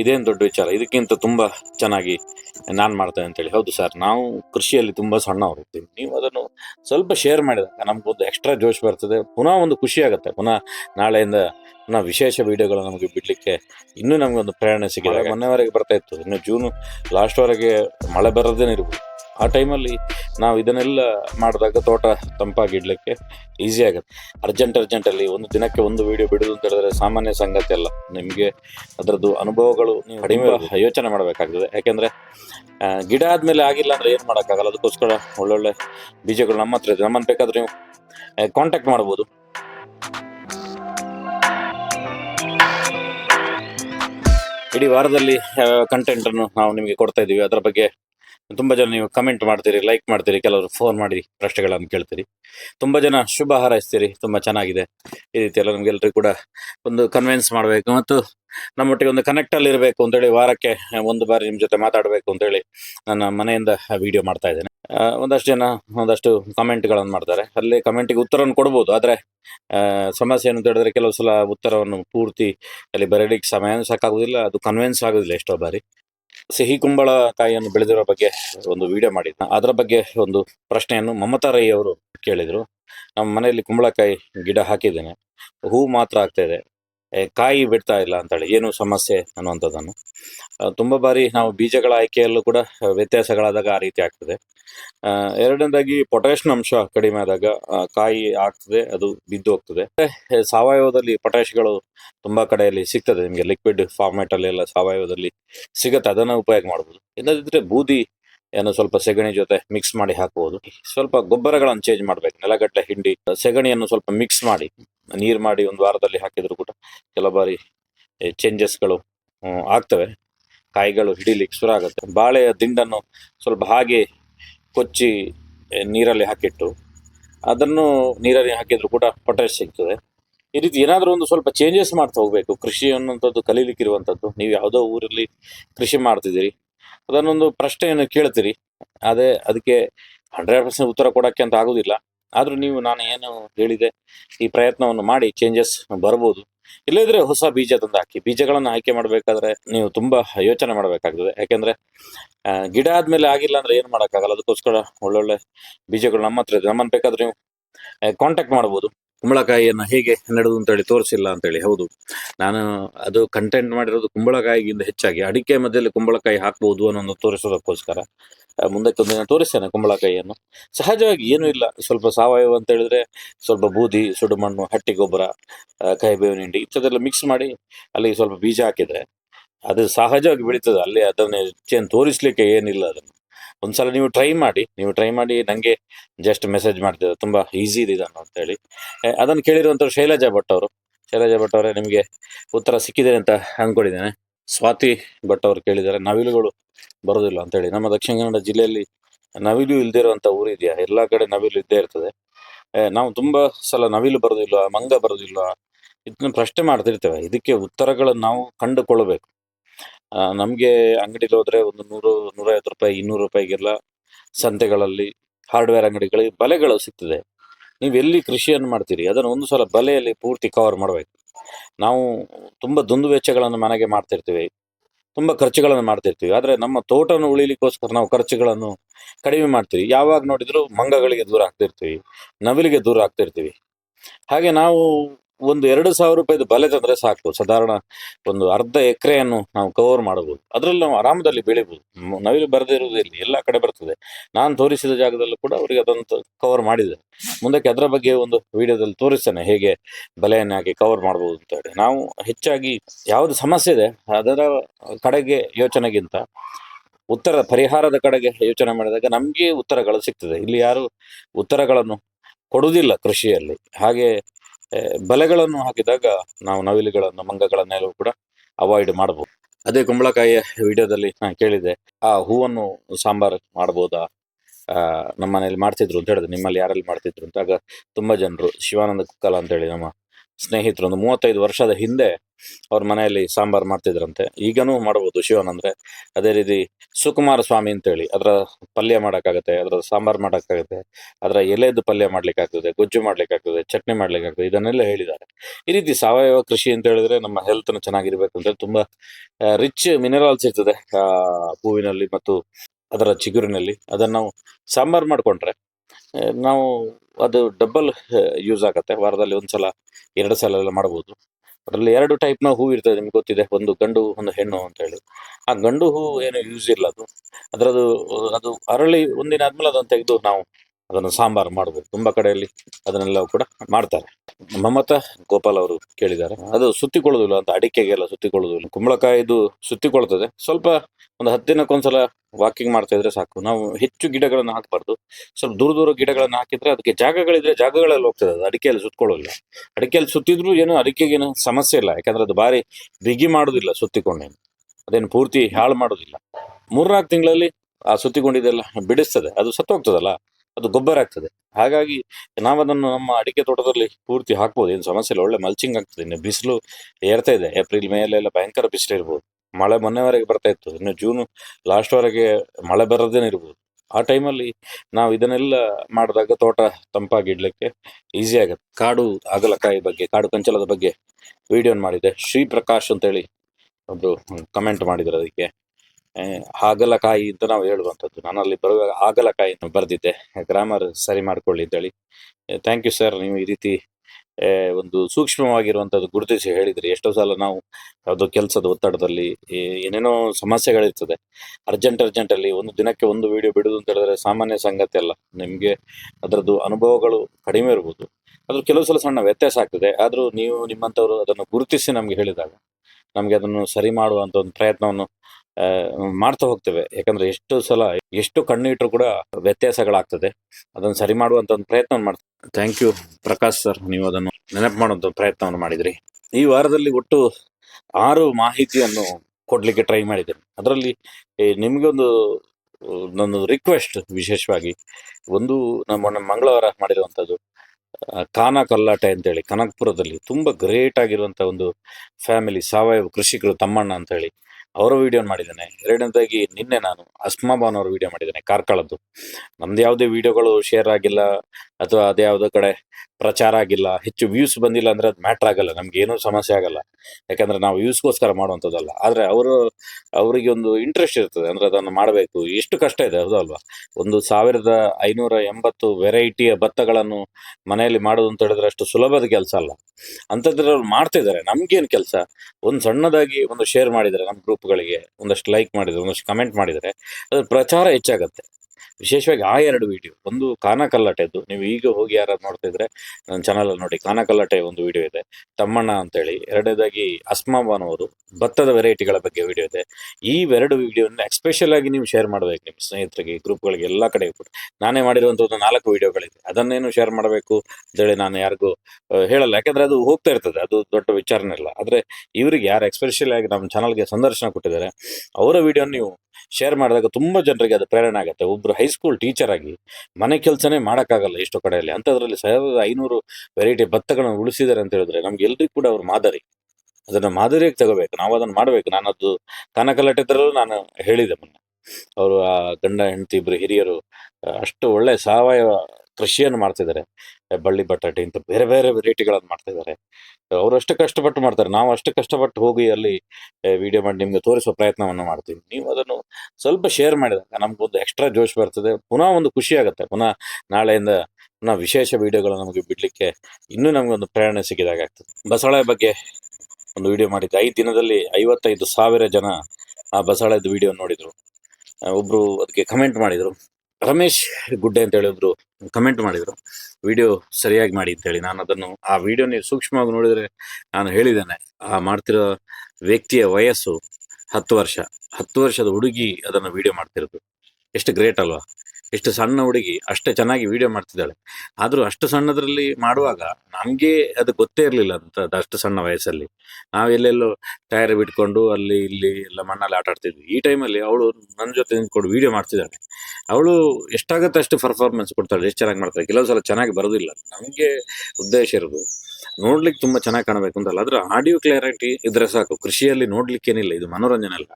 ಇದೇನು ದೊಡ್ಡ ವಿಚಾರ? ಇದಕ್ಕಿಂತ ತುಂಬ ಚೆನ್ನಾಗಿ ನಾನು ಮಾಡ್ತೇನೆ ಅಂತೇಳಿ. ಹೌದು ಸರ್ ನಾವು ಕೃಷಿಯಲ್ಲಿ ತುಂಬ ಸಣ್ಣವರು ಇರ್ತೀವಿ ನೀವು ಅದನ್ನು ಸ್ವಲ್ಪ ಶೇರ್ ಮಾಡಿದಾಗ ನಮಗೊಂದು ಎಕ್ಸ್ಟ್ರಾ ಜೋಶ್ ಬರ್ತದೆ. ಪುನಃ ಒಂದು ಖುಷಿ ಆಗುತ್ತೆ. ಪುನಃ ನಾಳೆಯಿಂದ ಪುನಃ ವಿಶೇಷ ವಿಡಿಯೋಗಳು ನಮಗೆ ಬಿಡಲಿಕ್ಕೆ ಇನ್ನೂ ನಮಗೊಂದು ಪ್ರೇರಣೆ ಸಿಗಿದೆ ಮೊನ್ನೆವರೆಗೆ ಬರ್ತಾ ಇತ್ತು. ಇನ್ನು ಜೂನ್ ಲಾಸ್ಟ್ವರೆಗೆ ಮಳೆ ಬರೋದೇನೆ ಇರ್ಬೋದು ಆ ಟೈಮಲ್ಲಿ ನಾವು ಇದನ್ನೆಲ್ಲ ಮಾಡಿದಾಗ ತೋಟ ತಂಪಾಗಿಡ್ಲಿಕ್ಕೆ ಈಸಿ ಆಗುತ್ತೆ. ಅರ್ಜೆಂಟ್ ಅರ್ಜೆಂಟಲ್ಲಿ ಒಂದು ದಿನಕ್ಕೆ ಒಂದು ವಿಡಿಯೋ ಬಿಡೋದು ಅಂತ ಹೇಳಿದ್ರೆ ಸಾಮಾನ್ಯ ಸಂಗತಿ ಅಲ್ಲ. ನಿಮಗೆ ಅದರದ್ದು ಅನುಭವಗಳು ನೀವು ಕಡಿಮೆ ಯೋಚನೆ ಮಾಡಬೇಕಾಗ್ತದೆ. ಯಾಕೆಂದರೆ ಗಿಡ ಆದಮೇಲೆ ಆಗಿಲ್ಲ ಅಂದರೆ ಏನು ಮಾಡೋಕ್ಕಾಗಲ್ಲ? ಅದಕ್ಕೋಸ್ಕರ ಒಳ್ಳೊಳ್ಳೆ ಬೀಜಗಳು ನಮ್ಮ ಹತ್ರ ಇದೆ. ನಮ್ಮನ್ನು ಬೇಕಾದ್ರೆ ನೀವು ಕಾಂಟ್ಯಾಕ್ಟ್ ಮಾಡ್ಬೋದು. ಇಡೀ ವಾರದಲ್ಲಿ ಕಂಟೆಂಟನ್ನು ನಾವು ನಿಮಗೆ ಕೊಡ್ತಾ ಇದ್ದೀವಿ ಅದರ ಬಗ್ಗೆ ತುಂಬ ಜನ ನೀವು ಕಮೆಂಟ್ ಮಾಡ್ತೀರಿ ಲೈಕ್ ಮಾಡ್ತೀರಿ, ಕೆಲವರು ಫೋನ್ ಮಾಡಿ ಪ್ರಶ್ನೆಗಳನ್ನು ಕೇಳ್ತೀರಿ. ತುಂಬ ಜನ ಶುಭ ಹಾರೈಸ್ತೀರಿ, ತುಂಬ ಚೆನ್ನಾಗಿದೆ. ಈ ರೀತಿ ಎಲ್ಲ ನಮಗೆಲ್ಲರಿಗೂ ಕೂಡ ಒಂದು ಕನ್ವಿನ್ಸ್ ಮಾಡಬೇಕು ಮತ್ತು ನಮ್ಮೊಟ್ಟಿಗೆ ಒಂದು ಕನೆಕ್ಟಲ್ಲಿ ಇರಬೇಕು ಅಂತೇಳಿ ವಾರಕ್ಕೆ ಒಂದು ಬಾರಿ ನಿಮ್ಮ ಜೊತೆ ಮಾತಾಡಬೇಕು ಅಂತೇಳಿ ನನ್ನ ಮನೆಯಿಂದ ವಿಡಿಯೋ ಮಾಡ್ತಾ ಇದ್ದೇನೆ. ಒಂದಷ್ಟು ಜನ ಒಂದಷ್ಟು ಕಮೆಂಟ್ಗಳನ್ನು ಮಾಡ್ತಾರೆ. ಅಲ್ಲಿ ಕಮೆಂಟಿಗೆ ಉತ್ತರವನ್ನು ಕೊಡ್ಬೋದು, ಆದರೆ ಸಮಸ್ಯೆ ಏನು ಅಂತ ಹೇಳಿದ್ರೆ ಕೆಲವು ಸಲ ಉತ್ತರವನ್ನು ಪೂರ್ತಿ ಅಲ್ಲಿ ಬರೀಲಿಕ್ಕೆ ಸಮಯ ಸಾಕಾಗೋದಿಲ್ಲ ಅದು ಕನ್ವಿನ್ಸ್ ಆಗೋದಿಲ್ಲ ಎಷ್ಟೋ ಬಾರಿ. ಸಿಹಿ ಕುಂಬಳಕಾಯಿಯನ್ನು ಬೆಳೆದಿರೋ ಬಗ್ಗೆ ಒಂದು ವಿಡಿಯೋ ಮಾಡಿದ್ದ ಅದರ ಬಗ್ಗೆ ಒಂದು ಪ್ರಶ್ನೆಯನ್ನು ಮಮತಾ ರೈ ಅವರು ಕೇಳಿದರು. ನಮ್ಮ ಮನೆಯಲ್ಲಿ ಕುಂಬಳಕಾಯಿ ಗಿಡ ಹಾಕಿದ್ದೇನೆ. ಹೂ ಮಾತ್ರ ಆಗ್ತಾ ಇದೆ. ಕಾಯಿ ಬಿಡ್ತಾ ಇಲ್ಲ ಅಂತೇಳಿ. ಏನು ಸಮಸ್ಯೆ ಅನ್ನುವಂಥದ್ದನ್ನು. ತುಂಬ ಬಾರಿ ನಾವು ಬೀಜಗಳ ಆಯ್ಕೆಯಲ್ಲೂ ಕೂಡ ವ್ಯತ್ಯಾಸಗಳಾದಾಗ ಆ ರೀತಿ ಆಗ್ತದೆ. ಎರಡನೇದಾಗಿ ಪೊಟ್ಯಾಷಿಯಂ ಅಂಶ ಕಡಿಮೆ ಆದಾಗ ಕಾಯಿ ಆಗ್ತದೆ, ಅದು ಬಿದ್ದು ಹೋಗ್ತದೆ. ಸಾವಯವದಲ್ಲಿ ಪೊಟ್ಯಾಷ್ಗಳು ತುಂಬಾ ಕಡೆಯಲ್ಲಿ ಸಿಗ್ತದೆ. ನಿಮಗೆ ಲಿಕ್ವಿಡ್ ಫಾರ್ಮೇಟ್ ಅಲ್ಲಿ ಎಲ್ಲ ಸಾವಯವದಲ್ಲಿ ಸಿಗುತ್ತೆ, ಅದನ್ನ ಉಪಯೋಗ ಮಾಡಬಹುದು ಇಲ್ಲದಿದ್ದರೆ ಬೂದಿ ಏನು ಸ್ವಲ್ಪ ಸೆಗಣಿ ಜೊತೆ ಮಿಕ್ಸ್ ಮಾಡಿ ಹಾಕಬಹುದು ಸ್ವಲ್ಪ ಗೊಬ್ಬರಗಳನ್ನು ಚೇಂಜ್ ಮಾಡ್ಬೇಕು. ನೆಲಗಟ್ಟೆ, ಹಿಂಡಿ, ಸೆಗಣಿಯನ್ನು ಸ್ವಲ್ಪ ಮಿಕ್ಸ್ ಮಾಡಿ. ನೀರು ಮಾಡಿ ಒಂದು ವಾರದಲ್ಲಿ ಹಾಕಿದ್ರು ಕೂಡ ಕೆಲವು ಬಾರಿ ಚೇಂಜಸ್ಗಳು ಆಗ್ತವೆ. ಕಾಯಿಗಳು ಹಿಡಿಲಿಕ್ಕೆ ಶುರು ಆಗುತ್ತೆ. ಬಾಳೆಯ ದಿಂಡನ್ನು ಸ್ವಲ್ಪ ಹಾಗೆ ಕೊಚ್ಚಿ ನೀರಲ್ಲಿ ಹಾಕಿಟ್ಟು ಅದನ್ನು ನೀರಲ್ಲಿ ಹಾಕಿದ್ರು ಕೂಡ ಪೊಟ್ಯಾಶ್ ಸಿಗ್ತದೆ. ಈ ರೀತಿ ಏನಾದರೂ ಒಂದು ಸ್ವಲ್ಪ ಚೇಂಜಸ್ ಮಾಡ್ತಾ ಹೋಗಬೇಕು. ಕೃಷಿ ಅನ್ನುವಂಥದ್ದು ಕಲೀಲಿಕ್ಕಿರುವಂಥದ್ದು. ನೀವು ಯಾವುದೋ ಊರಲ್ಲಿ ಕೃಷಿ ಮಾಡ್ತಿದ್ದೀರಿ. ಅದನ್ನೊಂದು ಪ್ರಶ್ನೆಯನ್ನು ಕೇಳ್ತೀರಿ. ಅದೇ, ಅದಕ್ಕೆ ಹಂಡ್ರೆಡ್ ಪರ್ಸೆಂಟ್ ಉತ್ತರ ಕೊಡೋಕ್ಕೆ ಅಂತ ಆಗೋದಿಲ್ಲ. ಆದರೂ ನೀವು, ನಾನು ಏನು ಹೇಳಿದೆ, ಈ ಪ್ರಯತ್ನವನ್ನು ಮಾಡಿ ಚೇಂಜಸ್ ಬರ್ಬೋದು. ಇಲ್ಲದ್ರೆ ಹೊಸ ಬೀಜ ತಂದು ಹಾಕಿ, ಬೀಜಗಳನ್ನು ಆಯ್ಕೆ ಮಾಡಬೇಕಾದ್ರೆ ನೀವು ತುಂಬ ಯೋಚನೆ ಮಾಡಬೇಕಾಗ್ತದೆ. ಯಾಕೆಂದರೆ ಗಿಡ ಆದಮೇಲೆ ಆಗಿಲ್ಲ ಅಂದರೆ ಏನು ಮಾಡೋಕ್ಕಾಗಲ್ಲ. ಅದಕ್ಕೋಸ್ಕರ ಒಳ್ಳೊಳ್ಳೆ ಬೀಜಗಳು ನಮ್ಮ ಹತ್ರ ಇದೆ. ನಮ್ಮನ್ನು ಬೇಕಾದ್ರೆ ನೀವು ಕಾಂಟ್ಯಾಕ್ಟ್ ಮಾಡ್ಬೋದು. ಕುಂಬಳಕಾಯಿಯನ್ನು ಹೇಗೆ ಅಂತ ಅಂತೇಳಿ ತೋರಿಸಿಲ್ಲ ಅಂತೇಳಿ ಹೌದು. ನಾನು ಅದು ಕಂಟೆಂಟ್ ಮಾಡಿರೋದು ಕುಂಬಳಕಾಯಿಗಿಂತ ಹೆಚ್ಚಾಗಿ, ಅಡಿಕೆ ಮಧ್ಯದಲ್ಲಿ ಕುಂಬಳಕಾಯಿ ಹಾಕ್ಬೋದು ಅನ್ನೋದು ತೋರಿಸೋದಕ್ಕೋಸ್ಕರ. ಮುಂದಕ್ಕೆ ಒಂದು ದಿನ ತೋರಿಸ್ತೇನೆ ಕುಂಬಳಕಾಯಿಯನ್ನು ಸಹಜವಾಗಿ ಏನೂ ಇಲ್ಲ. ಸ್ವಲ್ಪ ಸಾವಯವ ಅಂತ ಹೇಳಿದ್ರೆ ಸ್ವಲ್ಪ ಬೂದಿ ಸುಡುಮಣ್ಣು ಹಟ್ಟಿ ಗೊಬ್ಬರ ಬೇವಿನ ಹಿಂಡಿ ಇಂಥದ್ದೆಲ್ಲ ಮಿಕ್ಸ್ ಮಾಡಿ ಅಲ್ಲಿ ಸ್ವಲ್ಪ ಬೀಜ ಹಾಕಿದ್ರೆ ಅದು ಸಹಜವಾಗಿ ಬೆಳೀತದೆ. ಅಲ್ಲಿ ಅದನ್ನು ಚೇನ್ ತೋರಿಸ್ಲಿಕ್ಕೆ ಏನಿಲ್ಲ ಅದನ್ನು. ಒಂದ್ಸಲ ನೀವು ಟ್ರೈ ಮಾಡಿ, ನೀವು ಟ್ರೈ ಮಾಡಿ ನನಗೆ ಜಸ್ಟ್ ಮೆಸೇಜ್ ಮಾಡ್ತಿದ್ದಾರೆ. ತುಂಬ ಈಸಿ ಇದೆ ಇದನ್ನು ಅಂತೇಳಿ. ಅದನ್ನು ಕೇಳಿರುವಂಥವ್ರು ಶೈಲಜಾ ಭಟ್ ಅವರು. ಶೈಲಜಾ ಭಟ್ ಅವರೇ ನಿಮಗೆ ಉತ್ತರ ಸಿಕ್ಕಿದೆ ಅಂತ ಅಂದ್ಕೊಂಡಿದ್ದೇನೆ. ಸ್ವಾತಿ ಭಟ್ ಅವರು ಕೇಳಿದ್ದಾರೆ. ನವಿಲುಗಳು ಬರೋದಿಲ್ಲ ಅಂತೇಳಿ. ನಮ್ಮ ದಕ್ಷಿಣ ಕನ್ನಡ ಜಿಲ್ಲೆಯಲ್ಲಿ ನವಿಲು ಇಲ್ಲದೆ ಇರುವಂಥ ಊರಿದೆಯಾ ಎಲ್ಲ ಕಡೆ ನವಿಲು ಇದ್ದೇ ಇರ್ತದೆ. ನಾವು ತುಂಬ ಸಲ ನವಿಲು ಬರೋದಿಲ್ಲ, ಮಂಗ ಬರೋದಿಲ್ಲ, ಇದನ್ನ ಪ್ರಶ್ನೆ ಮಾಡ್ತಿರ್ತೇವೆ. ಇದಕ್ಕೆ ಉತ್ತರಗಳನ್ನು ನಾವು ಕಂಡುಕೊಳ್ಳಬೇಕು. ನಮಗೆ ಅಂಗಡಿಲಿ ಹೋದ್ರೆ ಒಂದು ನೂರು, ನೂರೈವತ್ತು ರೂಪಾಯಿ, ಇನ್ನೂರು ರೂಪಾಯಿಗೆಲ್ಲ ಸಂತೆಗಳಲ್ಲಿ ಹಾರ್ಡ್ವೇರ್ ಅಂಗಡಿಗಳಿಗೆ ಬಲೆಗಳು ಸಿಗ್ತದೆ. ನೀವು ಎಲ್ಲಿ ಕೃಷಿಯನ್ನು ಮಾಡ್ತೀರಿ? ಅದನ್ನು ಒಂದು ಸಲ ಬಲೆಯಲ್ಲಿ ಪೂರ್ತಿ ಕವರ್ ಮಾಡಬೇಕು. ನಾವು ತುಂಬ ದುಂದು ವೆಚ್ಚಗಳನ್ನು ಮನೆಗೆ ಮಾಡ್ತಿರ್ತೀವಿ. ತುಂಬ ಖರ್ಚುಗಳನ್ನು ಮಾಡ್ತಿರ್ತೀವಿ. ಆದ್ರೆ ನಮ್ಮ ತೋಟವನ್ನು ಉಳಿಲಿಕ್ಕೋಸ್ಕರ ನಾವು ಖರ್ಚುಗಳನ್ನು ಕಡಿಮೆ ಮಾಡ್ತೀವಿ. ಯಾವಾಗ ನೋಡಿದ್ರು ಮಂಗಗಳಿಗೆ ದೂರ ಆಗ್ತಿರ್ತೀವಿ. ನವಿಲಿಗೆ ದೂರ ಆಗ್ತಿರ್ತೀವಿ. ಹಾಗೆ ನಾವು ಒಂದು ಎರಡು ಸಾವಿರ ರೂಪಾಯಿದು ಬಲೆ ತಂದ್ರೆ ಸಾಕು. ಸಾಧಾರಣ ಒಂದು ಅರ್ಧ ಎಕರೆಯನ್ನು ನಾವು ಕವರ್ ಮಾಡಬಹುದು. ಅದರಲ್ಲಿ ನಾವು ಆರಾಮದಲ್ಲಿ ಬೆಳಿಬಹುದು. ನವಿಲು ಬರದೇ ಇಲ್ಲಿ. ಎಲ್ಲ ಕಡೆ ಬರ್ತದೆ. ನಾನು ತೋರಿಸಿದ ಜಾಗದಲ್ಲೂ ಕೂಡ ಅವರಿಗೆ ಅದನ್ನು ಕವರ್ ಮಾಡಿದೆ. ಮುಂದಕ್ಕೆ ಅದರ ಬಗ್ಗೆ ಒಂದು ವಿಡಿಯೋದಲ್ಲಿ ತೋರಿಸ್ತೇನೆ ಹೇಗೆ ಬಲೆಯನ್ನು ಹಾಕಿ ಕವರ್ ಮಾಡಬಹುದು ಅಂತ ಹೇಳಿ. ನಾವು ಹೆಚ್ಚಾಗಿ ಯಾವುದು ಸಮಸ್ಯೆ ಇದೆ, ಅದರ ಕಡೆಗೆ ಯೋಚನೆಗಿಂತ ಉತ್ತರ, ಪರಿಹಾರದ ಕಡೆಗೆ ಯೋಚನೆ ಮಾಡಿದಾಗ ನಮಗೆ ಉತ್ತರಗಳು ಸಿಗ್ತದೆ. ಇಲ್ಲಿ ಯಾರು ಉತ್ತರಗಳನ್ನು ಕೊಡುವುದಿಲ್ಲ ಕೃಷಿಯಲ್ಲಿ. ಹಾಗೆ ಬಲೆಗಳನ್ನು ಹಾಕಿದಾಗ ನಾವು ನವಿಲುಗಳನ್ನು, ಮಂಗಗಳನ್ನೆಲ್ಲವೂ ಕೂಡ ಅವಾಯ್ಡ್ ಮಾಡಬಹುದು. ಅದೇ ಕುಂಬಳಕಾಯಿಯ ವಿಡಿಯೋದಲ್ಲಿ ನಾನು ಕೇಳಿದೆ ಆ ಹೂವನ್ನು ಸಾಂಬಾರ್ ಮಾಡ್ಬೋದಾ ನಮ್ಮ ಮನೇಲಿ ಮಾಡ್ತಿದ್ರು ಅಂತ ಹೇಳಿದೆ ನಿಮ್ಮಲ್ಲಿ ಯಾರಲ್ಲಿ ಮಾಡ್ತಿದ್ರು ಅಂತ. ಆಗ ತುಂಬಾ ಜನರು, ಶಿವಾನಂದ ಕುಕ್ಕಲ ಅಂತೇಳಿ ನಮ್ಮ ಸ್ನೇಹಿತರು ಒಂದು ಮೂವತ್ತೈದು ವರ್ಷದ ಹಿಂದೆ ಅವ್ರ ಮನೆಯಲ್ಲಿ ಸಾಂಬಾರು ಮಾಡ್ತಿದ್ರಂತೆ. ಈಗನೂ ಮಾಡ್ಬೋದು ಶಿವನ್ ಅಂದ್ರೆ. ಅದೇ ರೀತಿ ಸುಕುಮಾರ ಸ್ವಾಮಿ ಅಂತೇಳಿ, ಅದರ ಪಲ್ಯ ಮಾಡೋಕ್ಕಾಗುತ್ತೆ, ಅದರ ಸಾಂಬಾರು ಮಾಡೋಕ್ಕಾಗುತ್ತೆ, ಅದರ ಎಲೆದು ಪಲ್ಯ ಮಾಡ್ಲಿಕ್ಕಾಗ್ತದೆ, ಗೊಜ್ಜು ಮಾಡ್ಲಿಕ್ಕಾಗ್ತದೆ, ಚಟ್ನಿ ಮಾಡ್ಲಿಕ್ಕಾಗ್ತದೆ, ಇದನ್ನೆಲ್ಲ ಹೇಳಿದ್ದಾರೆ. ಈ ರೀತಿ ಸಾವಯವ ಕೃಷಿ ಅಂತ ಹೇಳಿದ್ರೆ ನಮ್ಮ ಹೆಲ್ತ್ ಚೆನ್ನಾಗಿರ್ಬೇಕು ಅಂದ್ರೆ ತುಂಬಾ ರಿಚ್ ಮಿನರಲ್ಸ್ ಇರ್ತದೆ, ಆ, ಹೂವಿನಲ್ಲಿ ಮತ್ತು ಅದರ ಚಿಗುರಿನಲ್ಲಿ. ಅದನ್ನು ನಾವು ಸಾಂಬಾರು ಮಾಡಿಕೊಂಡ್ರೆ ನಾವು ಅದು ಡಬಲ್ ಯೂಸ್ ಆಗುತ್ತೆ. ವಾರದಲ್ಲಿ ಒಂದ್ಸಲ, ಎರಡು ಸಲ ಎಲ್ಲ ಮಾಡ್ಬೋದು. ಅದರಲ್ಲಿ ಎರಡು ಟೈಪ್ನ ಹೂ ಇರ್ತದೆ, ನಿಮ್ಗೆ ಗೊತ್ತಿದೆ. ಒಂದು ಗಂಡು ಒಂದು ಹೆಣ್ಣು ಅಂತ ಹೇಳಿ. ಆ ಗಂಡು ಹೂ ಏನು ಯೂಸ್ ಇಲ್ಲ ಅದು. ಅದರದ್ದು, ಅದು ಅರಳಿ ಒಂದಿನ ಆದ್ಮೇಲೆ ಅದನ್ನು ತೆಗೆದು ನಾವು ಅದನ್ನು ಸಾಂಬಾರು ಮಾಡ್ಬೋದು. ತುಂಬಾ ಕಡೆಯಲ್ಲಿ ಅದನ್ನೆಲ್ಲ ಕೂಡ ಮಾಡ್ತಾರೆ. ಮಮತಾ ಗೋಪಾಲ್ ಅವರು ಕೇಳಿದ್ದಾರೆ. ಅದು ಸುತ್ತಿಕೊಳ್ಳೋದಿಲ್ಲ ಅಂತ, ಅಡಿಕೆಗೆಲ್ಲ ಸುತ್ತಿಕೊಳ್ಳೋದಿಲ್ಲ ಕುಂಬಳಕಾಯಿ ಇದು ಸುತ್ತಿಕೊಳ್ತದೆ. ಸ್ವಲ್ಪ ಒಂದು ಹತ್ತು ದಿನಕ್ಕೊಂದ್ಸಲ ವಾಕಿಂಗ್ ಮಾಡ್ತಾ ಇದ್ರೆ ಸಾಕು. ನಾವು ಹೆಚ್ಚು ಗಿಡಗಳನ್ನು ಹಾಕಬಾರ್ದು. ಸ್ವಲ್ಪ ದೂರ ದೂರ ಗಿಡಗಳನ್ನು ಹಾಕಿದ್ರೆ ಅದಕ್ಕೆ ಜಾಗಗಳಿದ್ರೆ ಜಾಗಗಳಲ್ಲಿ ಹೋಗ್ತದೆ ಅದು, ಅಡಿಕೆಯಲ್ಲಿ ಸುತ್ಕೊಳ್ಳೋಲ್ಲ. ಅಡಿಕೆಯಲ್ಲಿ ಸುತ್ತಿದ್ರು ಏನು ಅಡಿಕೆಗೇನು ಸಮಸ್ಯೆ ಇಲ್ಲ. ಯಾಕಂದ್ರೆ ಅದು ಬಾರಿ ಬಿಗಿ ಮಾಡೋದಿಲ್ಲ ಸುತ್ತಿಕೊಂಡೇನು ಅದೇನು ಪೂರ್ತಿ ಹಾಳು ಮಾಡುದಿಲ್ಲ ಮೂರ್ನಾಲ್ಕು ತಿಂಗಳಲ್ಲಿ ಆ ಸುತ್ತಿಕೊಂಡಿದ್ದೆಲ್ಲ ಬಿಡಿಸ್ತದೆ. ಅದು ಸತ್ತೋಗ್ತದಲ್ಲ. ಅದು ಗೊಬ್ಬರ ಆಗ್ತದೆ. ಹಾಗಾಗಿ ನಾವು ಅದನ್ನು ನಮ್ಮ ಅಡಿಕೆ ತೋಟದಲ್ಲಿ ಪೂರ್ತಿ ಹಾಕ್ಬೋದು. ಏನು ಸಮಸ್ಯೆ ಇಲ್ಲ. ಒಳ್ಳೆ ಮಲ್ಚಿಂಗ್ ಆಗ್ತದೆ. ಇನ್ನು ಬಿಸಿಲು ಏರ್ತಾ ಇದೆ. ಏಪ್ರಿಲ್ ಮೇಲೆಲ್ಲ ಭಯಂಕರ ಬಿಸಿಲು ಇರ್ಬೋದು. ಮಳೆ ಮೊನ್ನೆವರೆಗೆ ಬರ್ತಾ ಇತ್ತು. ಇನ್ನು ಜೂನ್ ಲಾಸ್ಟ್ ವರೆಗೆ ಮಳೆ ಬರೋದೇನೆ ಇರ್ಬೋದು. ಆ ಟೈಮಲ್ಲಿ ನಾವು ಇದನ್ನೆಲ್ಲ ಮಾಡಿದಾಗ ತೋಟ ತಂಪಾಗಿ ಇಡ್ಲಿಕ್ಕೆ ಈಸಿ ಆಗುತ್ತೆ. ಕಾಡು ಅಗಲಕಾಯಿ ಬಗ್ಗೆ, ಕಾಡು ಕಂಚಲದ ಬಗ್ಗೆ ವಿಡಿಯೋ ಮಾಡಿದೆ ಶ್ರೀ ಪ್ರಕಾಶ್ ಅಂತೇಳಿ ಒಬ್ರು ಕಮೆಂಟ್ ಮಾಡಿದ್ರು ಅದಕ್ಕೆ. ಹಾಗಲಕಾಯಿ ಅಂತ ನಾವು ಹೇಳುವಂಥದ್ದು. ನಾನು ಅಲ್ಲಿ ಬರುವಾಗ ಹಾಗಲಕಾಯಿ ಅಂತ ಬರೆದಿದ್ದೆ. ಗ್ರಾಮರ್ ಸರಿ ಮಾಡ್ಕೊಳ್ಳಿ ಅಂತೇಳಿ ಥ್ಯಾಂಕ್ ಯು ಸರ್ ನೀವು ಈ ರೀತಿ ಒಂದು ಸೂಕ್ಷ್ಮವಾಗಿರುವಂಥದ್ದು ಗುರುತಿಸಿ ಹೇಳಿದ್ರಿ. ಎಷ್ಟೋ ಸಲ ನಾವು ಯಾವುದೋ ಕೆಲಸದ ಒತ್ತಡದಲ್ಲಿ ಏನೇನೋ ಸಮಸ್ಯೆಗಳಿರ್ತದೆ. ಅರ್ಜೆಂಟ್ ಅರ್ಜೆಂಟಲ್ಲಿ ಒಂದು ದಿನಕ್ಕೆ ಒಂದು ವಿಡಿಯೋ ಬಿಡುದು ಅಂತ ಹೇಳಿದ್ರೆ ಸಾಮಾನ್ಯ ಸಂಗತಿ ಅಲ್ಲ. ನಿಮಗೆ ಅದರದ್ದು ಅನುಭವಗಳು ಕಡಿಮೆ ಇರ್ಬೋದು. ಅದ್ರ ಕೆಲವು ಸಲ ಸಣ್ಣ ವ್ಯತ್ಯಾಸ ಆಗ್ತದೆ. ಆದರೂ ನೀವು ನಿಮ್ಮಂಥವ್ರು ಅದನ್ನು ಗುರುತಿಸಿ ನಮಗೆ ಹೇಳಿದಾಗ, ನಮಗೆ ಅದನ್ನು ಸರಿ ಮಾಡುವಂಥ ಒಂದು ಪ್ರಯತ್ನವನ್ನು ಮಾಡ್ತಾ ಹೋಗ್ತೇವೆ. ಯಾಕಂದ್ರೆ ಎಷ್ಟು ಸಲ ಎಷ್ಟು ಕಣ್ಣು ಇಟ್ಟರು ಕೂಡ ವ್ಯತ್ಯಾಸಗಳಾಗ್ತದೆ. ಅದನ್ನು ಸರಿ ಮಾಡುವಂತ ಒಂದು ಪ್ರಯತ್ನ ಮಾಡ್ತೇವೆ ಥ್ಯಾಂಕ್ ಯು ಪ್ರಕಾಶ್ ಸರ್ ನೀವು ಅದನ್ನು ನೆನಪು ಮಾಡುವಂತ ಪ್ರಯತ್ನವನ್ನು ಮಾಡಿದ್ರಿ. ಈ ವಾರದಲ್ಲಿ ಒಟ್ಟು ಆರು ಮಾಹಿತಿಯನ್ನು ಕೊಡ್ಲಿಕ್ಕೆ ಟ್ರೈ ಮಾಡಿದ್ದೇನೆ. ಅದರಲ್ಲಿ ನಿಮ್ಗೆ ಒಂದು ನನ್ನ ರಿಕ್ವೆಸ್ಟ್ ವಿಶೇಷವಾಗಿ. ಒಂದು ನಮ್ಮ ಮಂಗಳವಾರ ಮಾಡಿರುವಂಥದ್ದು ಕಾನ ಕಲ್ಲಾಟೆ ಅಂತೇಳಿ, ಕನಕಪುರದಲ್ಲಿ ತುಂಬಾ ಗ್ರೇಟ್ ಆಗಿರುವಂತ ಒಂದು ಫ್ಯಾಮಿಲಿ ಸಾವಯವ ಕೃಷಿಕರು ತಮ್ಮಣ್ಣ ಅಂತೇಳಿ. ಅವರ ವಿಡಿಯೋ ಮಾಡಿದ್ದೇನೆ. ಎರಡನೇದಾಗಿ ನಿನ್ನೆ ನಾನು ಅಸ್ಮಾಬಾನ್ ಅವ್ರ ವಿಡಿಯೋ ಮಾಡಿದ್ದೇನೆ, ಕಾರ್ಕಳದ್ದು. ನಮ್ದು ಯಾವುದೇ ವಿಡಿಯೋಗಳು ಶೇರ್ ಆಗಿಲ್ಲ, ಅಥವಾ ಅದ್ಯಾವುದೋ ಕಡೆ ಪ್ರಚಾರ ಆಗಿಲ್ಲ, ಹೆಚ್ಚು ವ್ಯೂಸ್ ಬಂದಿಲ್ಲ ಅಂದ್ರೆ ಅದು ಮ್ಯಾಟ್ರ್ ಆಗಲ್ಲ, ನಮ್ಗೆ ಏನೂ ಸಮಸ್ಯೆ ಆಗಲ್ಲ. ಯಾಕಂದ್ರೆ ನಾವು ವ್ಯೂಸ್ಗೋಸ್ಕರ ಮಾಡುವಂಥದ್ದಲ್ಲ. ಆದ್ರೆ ಅವರು, ಅವರಿಗೆ ಒಂದು ಇಂಟ್ರೆಸ್ಟ್ ಇರ್ತದೆ, ಅಂದ್ರೆ ಅದನ್ನು ಮಾಡಬೇಕು. ಎಷ್ಟು ಕಷ್ಟ ಇದೆ ಅಲ್ವಾ? ಒಂದು ಸಾವಿರದ ಐನೂರ ಎಂಬತ್ತು ವೆರೈಟಿಯ ಭತ್ತಗಳನ್ನು ಮನೆಯಲ್ಲಿ ಮಾಡೋದು ಅಂತ ಹೇಳಿದ್ರೆ ಅಷ್ಟು ಸುಲಭದ ಕೆಲಸ ಅಲ್ಲ. ಅಂಥದ್ರಲ್ಲಿ ಮಾಡ್ತಿದ್ದಾರೆ, ನಮ್ಗೇನು ಕೆಲಸ? ಒಂದು ಸಣ್ಣದಾಗಿ ಒಂದು ಶೇರ್ ಮಾಡಿದರೆ ನಮ್ಮ ಗ್ರೂಪ್ಗಳಿಗೆ ಒಂದಷ್ಟು ಲೈಕ್ ಮಾಡಿದರೆ ಒಂದಷ್ಟು ಕಮೆಂಟ್ ಮಾಡಿದರೆ ಅದ್ರ ಪ್ರಚಾರ ಹೆಚ್ಚಾಗತ್ತೆ. ವಿಶೇಷವಾಗಿ ಆ ಎರಡು ವಿಡಿಯೋ ಒಂದು ಕಾನ ಕಲ್ಲಟೆದ್ದು ನೀವು ಈಗ ಹೋಗಿ ಯಾರಾದ್ರು ನೋಡ್ತಾ ಇದ್ರೆ, ನನ್ನ ಚಾನಲ್ ನೋಡಿ ಕಾನ ಕಲ್ಲಟೆ ಒಂದು ವಿಡಿಯೋ ಇದೆ, ತಮ್ಮಣ್ಣ ಅಂತೇಳಿ, ಎರಡನೇದಾಗಿ ಅಸ್ಮಾಬಾನ್ ಅವರು ಭತ್ತದ ವೆರೈಟಿಗಳ ಬಗ್ಗೆ ವಿಡಿಯೋ ಇದೆ. ಈ ಎರಡು ವಿಡಿಯೋನ ಎಕ್ಸ್ಪೆಷಲ್ ಆಗಿ ನೀವು ಶೇರ್ ಮಾಡಬೇಕು, ನಿಮ್ಮ ಸ್ನೇಹಿತರಿಗೆ ಗ್ರೂಪ್ಗಳಿಗೆ ಎಲ್ಲ ಕಡೆ ನಾನೇ ಮಾಡಿರುವಂಥ ಒಂದು ನಾಲ್ಕು ವಿಡಿಯೋಗಳಿದೆ ಅದನ್ನೇನು ಶೇರ್ ಮಾಡಬೇಕು ಅಂತೇಳಿ ನಾನು ಯಾರಿಗೂ ಹೇಳಲ್ಲ. ಯಾಕಂದ್ರೆ ಅದು ಹೋಗ್ತಾ ಇರ್ತದೆ, ಅದು ದೊಡ್ಡ ವಿಚಾರನೇ ಇಲ್ಲ ಆದ್ರೆ ಇವರಿಗೆ ಯಾರು ಎಕ್ಸ್ಪೆಷಲ್ ಆಗಿ ನಮ್ಮ ಚಾನಲ್ಗೆ ಸಂದರ್ಶನ ಕೊಟ್ಟಿದ್ದಾರೆ, ಅವರ ವಿಡಿಯೋ ನೀವು ಶೇರ್ ಮಾಡಿದಾಗ ತುಂಬಾ ಜನರಿಗೆ ಅದು ಪ್ರೇರಣೆ ಆಗುತ್ತೆ. ಒಬ್ರು ಹೈಸ್ಕೂಲ್ ಟೀಚರ್ ಆಗಿ ಮನೆ ಕೆಲಸನೇ ಮಾಡೋಕ್ಕಾಗಲ್ಲ ಎಷ್ಟೋ ಕಡೆಯಲ್ಲಿ. ಅಂಥದ್ರಲ್ಲಿ ಸಾವಿರದ ಐನೂರು ವೆರೈಟಿ ಭತ್ತಗಳನ್ನು ಉಳಿಸಿದ್ದಾರೆ ಅಂತ ಹೇಳಿದ್ರೆ ನಮ್ಗೆ ಎಲ್ರಿಗೂ ಕೂಡ ಅವ್ರ ಮಾದರಿ. ಅದನ್ನ ಮಾದರಿಯಾಗಿ ತಗೋಬೇಕು. ನಾವು ಅದನ್ನು ಮಾಡಬೇಕು. ನಾನು ಅದು ನಾನು ಹೇಳಿದೆ ಮೊನ್ನೆ. ಅವರು ಆ ಗಂಡ, ಹೆಂಡತಿ ಇಬ್ಬರು ಹಿರಿಯರು ಅಷ್ಟು ಒಳ್ಳೆ ಸಾವಯವ ಕೃಷಿಯನ್ನು ಮಾಡ್ತಿದ್ದಾರೆ. ಬಳ್ಳಿ ಬಟಾಟೆ ಅಂತ ಬೇರೆ ಬೇರೆ ವೆರೈಟಿಗಳನ್ನು ಮಾಡ್ತಿದ್ದಾರೆ ಅವರು ಅಷ್ಟು ಕಷ್ಟಪಟ್ಟು ಮಾಡ್ತಾರೆ. ನಾವು ಅಷ್ಟು ಕಷ್ಟಪಟ್ಟು ಹೋಗಿ ಅಲ್ಲಿ ವಿಡಿಯೋ ಮಾಡಿ ನಿಮ್ಗೆ ತೋರಿಸೋ ಪ್ರಯತ್ನವನ್ನು ಮಾಡ್ತೀವಿ. ನೀವು ಅದನ್ನು ಸ್ವಲ್ಪ ಶೇರ್ ಮಾಡಿದಾಗ ನಮ್ಗೊಂದು ಎಕ್ಸ್ಟ್ರಾ ಜೋಶ್ ಬರ್ತದೆ. ಪುನಃ ಒಂದು ಖುಷಿ ಆಗುತ್ತೆ. ಪುನಃ ನಾಳೆಯಿಂದ ಪುನಃ ವಿಶೇಷ ವಿಡಿಯೋಗಳು ನಮಗೆ ಬಿಡ್ಲಿಕ್ಕೆ ಇನ್ನೂ ನಮಗೊಂದು ಪ್ರೇರಣೆ ಸಿಕ್ಕಿದಾಗ ಆಗ್ತದೆ. ಬಸಳೆ ಬಗ್ಗೆ ಒಂದು ವಿಡಿಯೋ ಮಾಡಿದ್ದೆ. ಐದು ದಿನದಲ್ಲಿ ಐವತ್ತೈದು ಸಾವಿರ ಜನ ಆ ಬಸಳೆದು ವಿಡಿಯೋ ನೋಡಿದ್ರು. ಒಬ್ಬರು ಅದಕ್ಕೆ ಕಮೆಂಟ್ ಮಾಡಿದ್ರು. ರಮೇಶ್ ಗುಡ್ಡೆ ಅಂತ ಹೇಳಿ ಒಬ್ರು ಕಮೆಂಟ್ ಮಾಡಿದ್ರು. ವಿಡಿಯೋ ಸರಿಯಾಗಿ ಮಾಡಿ ಅಂತೇಳಿ ನಾನು ಅದನ್ನು, ಆ ವಿಡಿಯೋ ನೀವು ಸೂಕ್ಷ್ಮವಾಗಿ ನೋಡಿದ್ರೆ ನಾನು ಹೇಳಿದ್ದೇನೆ. ಆ ಮಾಡ್ತಿರೋ ವ್ಯಕ್ತಿಯ ವಯಸ್ಸು ಹತ್ತು ವರ್ಷ. ಹತ್ತು ವರ್ಷದ ಹುಡುಗಿ ಅದನ್ನು ವಿಡಿಯೋ ಮಾಡ್ತಿರೋದು. ಎಷ್ಟು ಗ್ರೇಟ್ ಅಲ್ವಾ? ಎಷ್ಟು ಸಣ್ಣ ಹುಡುಗಿ ಅಷ್ಟೇ ಚೆನ್ನಾಗಿ ವಿಡಿಯೋ ಮಾಡ್ತಿದ್ದಾಳೆ. ಆದ್ರೂ ಅಷ್ಟು ಸಣ್ಣದ್ರಲ್ಲಿ ಮಾಡುವಾಗ ನಮಗೆ ಅದು ಗೊತ್ತೇ ಇರಲಿಲ್ಲ ಅಂತ ಅಷ್ಟು ಸಣ್ಣ ವಯಸ್ಸಲ್ಲಿ. ನಾವು ಎಲ್ಲೆಲ್ಲೋ ಟೈರ್ ಬಿಟ್ಕೊಂಡು ಅಲ್ಲಿ ಇಲ್ಲಿ ಎಲ್ಲ ಮಣ್ಣಲ್ಲಿ ಆಟ ಆಡ್ತಿದ್ವಿ. ಈ ಟೈಮಲ್ಲಿ ಅವಳು ನನ್ನ ಜೊತೆ ನಿಂತ್ಕೊಂಡು ವಿಡಿಯೋ ಮಾಡ್ತಿದ್ದಾಳೆ. ಅವಳು ಎಷ್ಟಾಗತ್ತೆ ಅಷ್ಟು ಪರ್ಫಾರ್ಮೆನ್ಸ್ ಕೊಡ್ತಾಳೆ, ಎಷ್ಟು ಚೆನ್ನಾಗಿ ಮಾಡ್ತಾಳೆ? ಕೆಲವು ಸಲ ಚೆನ್ನಾಗಿ ಬರೋದಿಲ್ಲ. ನಮಗೆ ಉದ್ದೇಶ ಇರೋದು ನೋಡ್ಲಿಕ್ಕೆ ತುಂಬಾ ಚೆನ್ನಾಗಿ ಕಾಣಬೇಕು ಅಂತಲ್ಲ. ಆದ್ರೆ ಆಡಿಯೋ ಕ್ಲಾರಿಟಿ ಇದ್ರೆ ಸಾಕು. ಕೃಷಿಯಲ್ಲಿ ನೋಡ್ಲಿಕ್ಕೇನಿಲ್ಲ ಇದು ಮನೋರಂಜನೆ ಅಲ್ಲ.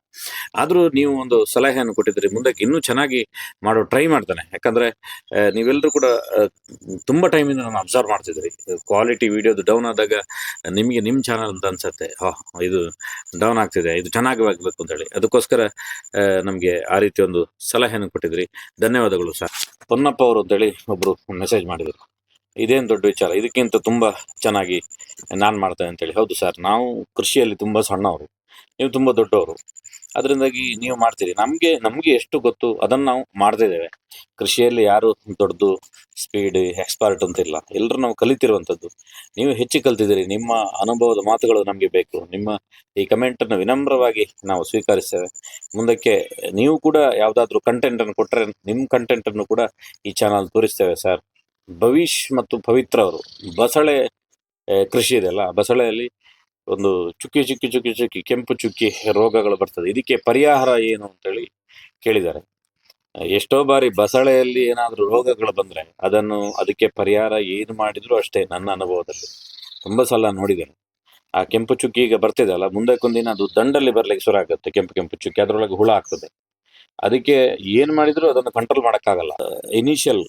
ಆದ್ರೂ ನೀವು ಒಂದು ಸಲಹೆಯನ್ನು ಕೊಟ್ಟಿದ್ರಿ ಮುಂದಕ್ಕೆ ಇನ್ನೂ ಚೆನ್ನಾಗಿ ಮಾಡೋ ಟ್ರೈ ಮಾಡ್ತಾನೆ. ಯಾಕಂದ್ರೆ ನೀವೆಲ್ಲರೂ ಕೂಡ ತುಂಬಾ ಟೈಮಿಂದ ನಾನು ಅಬ್ಸರ್ವ್ ಮಾಡ್ತಿದ್ರಿ ಕ್ವಾಲಿಟಿ ವಿಡಿಯೋದು ಡೌನ್ ಆದಾಗ ನಿಮಗೆ ನಿಮ್ಮ ಚಾನಲ್ ಅಂತ ಅನ್ಸುತ್ತೆ. ಹಾ ಇದು ಡೌನ್ ಆಗ್ತಿದೆ. ಇದು ಚೆನ್ನಾಗಿ ಆಗ್ಬೇಕು ಅಂತ ಹೇಳಿ. ಅದಕ್ಕೋಸ್ಕರ ನಮಗೆ ಆ ರೀತಿ ಒಂದು ಸಲಹೆಯನ್ನು ಕೊಟ್ಟಿದ್ರಿ ಧನ್ಯವಾದಗಳು ಸರ್. ಪೊನ್ನಪ್ಪ ಅವರು ಅಂತೇಳಿ ಒಬ್ರು ಮೆಸೇಜ್ ಮಾಡಿದ್ರು. ಇದೇನು ದೊಡ್ಡ ವಿಚಾರ? ಇದಕ್ಕಿಂತ ತುಂಬಾ ಚೆನ್ನಾಗಿ ನಾನು ಮಾಡ್ತೇನೆ ಅಂತೇಳಿ. ಹೌದು ಸರ್ ನಾವು ಕೃಷಿಯಲ್ಲಿ ತುಂಬಾ ಸಣ್ಣವರು. ನೀವು ತುಂಬಾ ದೊಡ್ಡವರು. ಅದರಿಂದಾಗಿ ನೀವು ಮಾಡ್ತೀರಿ. ನಮಗೆ ನಮಗೆ ಎಷ್ಟು ಗೊತ್ತು ಅದನ್ನು ನಾವು ಮಾಡ್ತಿದ್ದೇವೆ ಕೃಷಿಯಲ್ಲಿ ಯಾರು ದೊಡ್ಡದು ಸ್ಪೀಡ್ ಎಕ್ಸ್ಪರ್ಟ್ ಅಂತಿಲ್ಲ ಎಲ್ಲರೂ ನಾವು ಕಲಿತಿರುವಂಥದ್ದು ನೀವು ಹೆಚ್ಚು ಕಲ್ತಿದ್ದೀರಿ. ನಿಮ್ಮ ಅನುಭವದ ಮಾತುಗಳು ನಮಗೆ ಬೇಕು. ನಿಮ್ಮ ಈ ಕಮೆಂಟನ್ನು ವಿನಮ್ರವಾಗಿ ನಾವು ಸ್ವೀಕರಿಸ್ತೇವೆ. ಮುಂದಕ್ಕೆ ನೀವು ಕೂಡ ಯಾವುದಾದ್ರೂ ಕಂಟೆಂಟನ್ನು ಕೊಟ್ಟರೆ ನಿಮ್ಮ ಕಂಟೆಂಟನ್ನು ಕೂಡ ಈ ಚಾನಲ್ ತೋರಿಸ್ತೇವೆ ಸರ್ ಭವಿಷ್ ಮತ್ತು ಪವಿತ್ರ ಅವರು. ಬಸಳೆ ಕೃಷಿ ಇದೆಯಲ್ಲ ಬಸಳೆಯಲ್ಲಿ ಒಂದು ಚುಕ್ಕಿ ಚುಕ್ಕಿ ಚುಕ್ಕಿ ಚುಕ್ಕಿ, ಕೆಂಪು ಚುಕ್ಕಿ ರೋಗಗಳು ಬರ್ತದೆ. ಇದಕ್ಕೆ ಪರಿಹಾರ ಏನು ಅಂತೇಳಿ ಕೇಳಿದ್ದಾರೆ. ಎಷ್ಟೋ ಬಾರಿ ಬಸಳೆಯಲ್ಲಿ ಏನಾದರೂ ರೋಗಗಳು ಬಂದ್ರೆ ಅದನ್ನು, ಅದಕ್ಕೆ ಪರಿಹಾರ ಏನು ಮಾಡಿದ್ರು ಅಷ್ಟೇ ನನ್ನ ಅನುಭವದಲ್ಲಿ. ತುಂಬಾ ಸಲ ನೋಡಿದ್ದೇನೆ. ಆ ಕೆಂಪು ಚುಕ್ಕಿ ಈಗ ಬರ್ತಿದೆ ಅಲ್ಲ, ಮುಂದಕ್ಕೊಂದಿನ ಅದು ದಂಡಲ್ಲಿ ಬರ್ಲಿಕ್ಕೆ ಶುರು ಆಗುತ್ತೆ, ಕೆಂಪು ಕೆಂಪು ಚುಕ್ಕಿ. ಅದರೊಳಗೆ ಹುಳ ಆಗ್ತದೆ. ಅದಕ್ಕೆ ಏನು ಮಾಡಿದ್ರು ಅದನ್ನು ಕಂಟ್ರೋಲ್ ಮಾಡೋಕ್ಕಾಗಲ್ಲ. ಇನಿಷಿಯಲ್